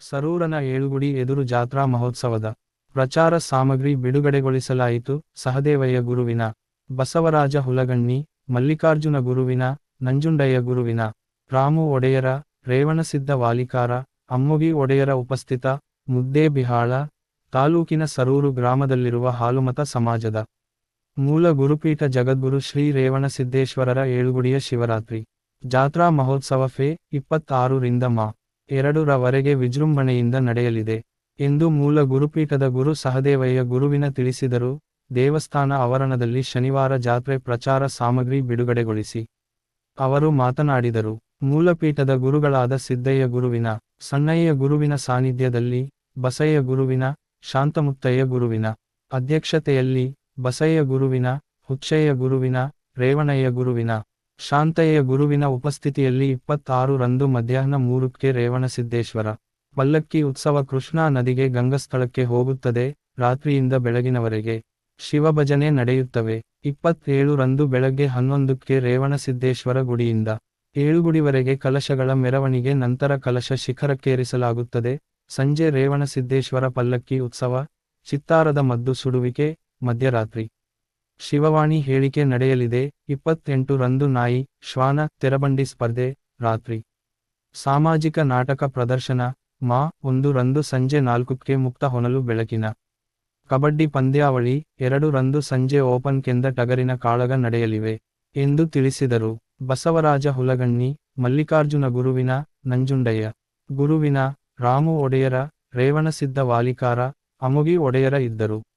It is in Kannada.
ಸರೂರನ ಏಳುಗುಡಿ ಎದುರು ಜಾತ್ರಾ ಮಹೋತ್ಸವದ ಪ್ರಚಾರ ಸಾಮಗ್ರಿ ಬಿಡುಗಡೆಗೊಳಿಸಲಾಯಿತು. ಸಹದೇವಯ್ಯ ಗುರುವಿನ, ಬಸವರಾಜ ಹುಲಗಣ್ಣಿ, ಮಲ್ಲಿಕಾರ್ಜುನ ಗುರುವಿನ, ನಂಜುಂಡಯ್ಯ ಗುರುವಿನ, ರಾಮು ಒಡೆಯರ ರೇವಣಸಿದ್ಧ ವಾಲಿಕಾರ, ಅಮ್ಮುಗಿ ಒಡೆಯರ ಉಪಸ್ಥಿತ ಮುದ್ದೇಬಿಹಾಳ ತಾಲೂಕಿನ ಸರೂರು ಗ್ರಾಮದಲ್ಲಿರುವ ಹಾಲುಮತ ಸಮಾಜದ ಮೂಲ ಗುರುಪೀಠ ಜಗದ್ಗುರು ಶ್ರೀ ರೇವಣಸಿದ್ದೇಶ್ವರರ ಏಳುಗುಡಿಯ ಶಿವರಾತ್ರಿ ಜಾತ್ರಾ ಮಹೋತ್ಸವ ಫೇ ಇಪ್ಪತ್ತಾರು ರಿಂದ ಮಾ. ಎರಡು ರವರೆಗೆ ವಿಜೃಂಭಣೆಯಿಂದ ನಡೆಯಲಿದೆ ಎಂದು ಮೂಲ ಗುರುಪೀಠದ ಗುರು ಸಹದೇವಯ್ಯ ಗುರುವಿನ ತಿಳಿಸಿದರು. ದೇವಸ್ಥಾನ ಆವರಣದಲ್ಲಿ ಶನಿವಾರ ಜಾತ್ರೆ ಪ್ರಚಾರ ಸಾಮಗ್ರಿ ಬಿಡುಗಡೆಗೊಳಿಸಿ ಅವರು ಮಾತನಾಡಿದರು. ಮೂಲಪೀಠದ ಗುರುಗಳಾದ ಸಿದ್ದಯ್ಯ ಗುರುವಿನ, ಸಣ್ಣಯ್ಯ ಗುರುವಿನ ಸಾನ್ನಿಧ್ಯದಲ್ಲಿ, ಬಸಯ್ಯ ಗುರುವಿನ, ಶಾಂತಮುತ್ತಯ್ಯ ಗುರುವಿನ ಅಧ್ಯಕ್ಷತೆಯಲ್ಲಿ ಬಸಯ್ಯ ಗುರುವಿನ, ಹುಚ್ಚಯ್ಯ ಗುರುವಿನ, ರೇವಣಯ್ಯ ಗುರುವಿನ ಶಾಂತಯ್ಯ ಗುರುವಿನ ಉಪಸ್ಥಿತಿಯಲ್ಲಿ ಇಪ್ಪತ್ತಾರು ರಂದು ಮಧ್ಯಾಹ್ನ ಮೂರಕ್ಕೆ ರೇವಣಸಿದ್ದೇಶ್ವರ ಪಲ್ಲಕ್ಕಿ ಉತ್ಸವ ಕೃಷ್ಣಾ ನದಿಗೆ ಗಂಗಸ್ಥಳಕ್ಕೆ ಹೋಗುತ್ತದೆ, ರಾತ್ರಿಯಿಂದ ಬೆಳಗಿನವರೆಗೆ. ಶಿವಭಜನೆ ನಡೆಯುತ್ತವೆ. ಇಪ್ಪತ್ತೇಳು ರಂದು ಬೆಳಗ್ಗೆ ಹನ್ನೊಂದಕ್ಕೆ ರೇವಣಸಿದ್ದೇಶ್ವರ ಗುಡಿಯಿಂದ ಏಳುಗುಡಿವರೆಗೆ ಕಲಶಗಳ ಮೆರವಣಿಗೆ ನಂತರ ಕಲಶ ಶಿಖರಕ್ಕೇರಿಸಲಾಗುತ್ತದೆ. ಸಂಜೆ ರೇವಣಸಿದ್ದೇಶ್ವರ ಪಲ್ಲಕ್ಕಿ ಉತ್ಸವ, ಚಿತ್ತಾರದ ಮದ್ದು ಸುಡುವಿಕೆ, ಮಧ್ಯರಾತ್ರಿ. ಶಿವವಾಣಿ ಹೇಳಿಕೆ ನಡೆಯಲಿದೆ. ಇಪ್ಪತ್ತೆಂಟು ರಂದು ನಾಯಿ, ಶ್ವಾನ, ತೆರಬಂಡಿ ಸ್ಪರ್ಧೆ, ರಾತ್ರಿ. ಸಾಮಾಜಿಕ ನಾಟಕ ಪ್ರದರ್ಶನ, ಮಾ, ಒಂದು ರಂದು ಸಂಜೆ ನಾಲ್ಕಕ್ಕೆ ಮುಕ್ತ ಹೊನಲು ಬೆಳಕಿನ. ಕಬಡ್ಡಿ ಪಂದ್ಯಾವಳಿ, ಎರಡು ರಂದು ಸಂಜೆ ಓಪನ್ ಕೆಂದ ಟಗರಿನ ಕಾಳಗ ನಡೆಯಲಿವೆ. ಎಂದು ತಿಳಿಸಿದರು. ಬಸವರಾಜ ಹುಲಗಣ್ಣಿ, ಮಲ್ಲಿಕಾರ್ಜುನ ಗುರುವಿನ, ನಂಜುಂಡಯ್ಯ. ಗುರುವಿನ, ರಾಮು ಒಡೆಯರ, ರೇವಣಸಿದ್ದ ವಾಲಿಕಾರ, ಅಮುಗಿ ಒಡೆಯರ ಇದ್ದರು.